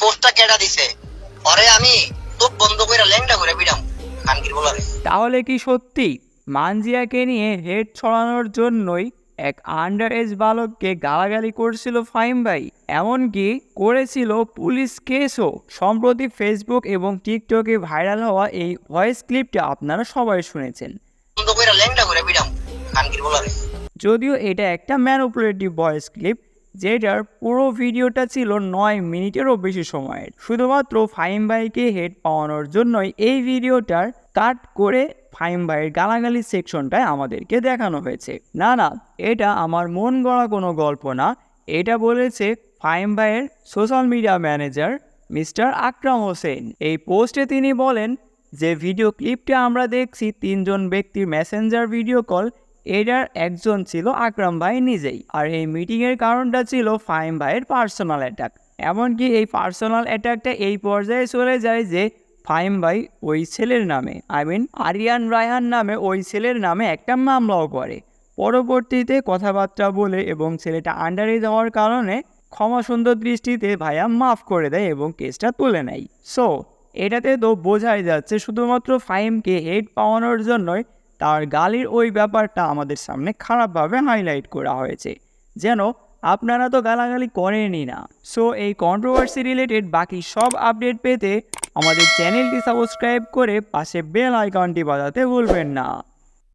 পোস্টটা দিছে? পরে আমি বন্ধ করে ল্যাংটা করে বিড়াম খানকির বলারে। তাহলে কি সত্যি? মানজিয়াকে নিয়ে হেড ছড়ানোর জন্যই এক আন্ডার এজ বালককে গালাগালি করছিল ফাইম ভাই। এমনকি করেছিল পুলিশ কেসও। সম্প্রতি ফেসবুক এবং টিকটকে ভাইরাল হওয়া এই ভয়েস ক্লিপটা আপনারা সবাই শুনেছেন। যদিও এটা একটা ম্যানুপুলেটিভ ভয়েস ক্লিপ যেটার পুরো ভিডিওটা ছিল নয় মিনিটেরও বেশি সময়ের। শুধুমাত্র ফাইম ভাইকে হেড পাওয়ানোর জন্যই এই ভিডিওটার কাট করে ফাইম ভাইয়ের গালাগালি সেকশনটায় আমাদেরকে দেখানো হয়েছে। না না, এটা আমার মন গড়া কোনো গল্প না। এটা বলেছে ফাইম ভাইয়ের social media manager mister Akram Hossain. এই পোস্টে তিনি বলেন, যে ভিডিও ক্লিপটা আমরা দেখছি, তিনজন ব্যক্তির মেসেঞ্জার ভিডিও কল এটার একজন ছিল আকরাম ভাই নিজেই, আর এই মিটিংয়ের কারণটা ছিল ফাহিম ভাইয়ের পার্সোনাল অ্যাটাক। এমনকি এই পার্সোনাল অ্যাটাকটা এই পর্যায়ে চলে যায় যে ফাহিম ভাই ওই ছেলের নামে, আই মিন আরিয়ান রায়হান নামে ওই ছেলের নামে একটা মামলাও করে। পরবর্তীতে কথাবার্তা বলে এবং ছেলেটা আন্ডারে যাওয়ার কারণে ক্ষমা সুন্দর দৃষ্টিতে ভাইয়া মাফ করে দেয় এবং কেসটা তুলে নেয়। সো এটাতে তো বোঝাই যাচ্ছে শুধুমাত্র ফাইমকে হেড পাওয়ানোর জন্যই তার গালির ওই ব্যাপারটা আমাদের সামনে খারাপভাবে হাইলাইট করা হয়েছে। যেন আপনারা তো গালাগালি করেনই না। সো এই কন্ট্রোভার্সি রিলেটেড বাকি সব আপডেট পেতে আমাদের চ্যানেলটি সাবস্ক্রাইব করে পাশে বেল আইকনটি বাজাতে ভুলবেন না।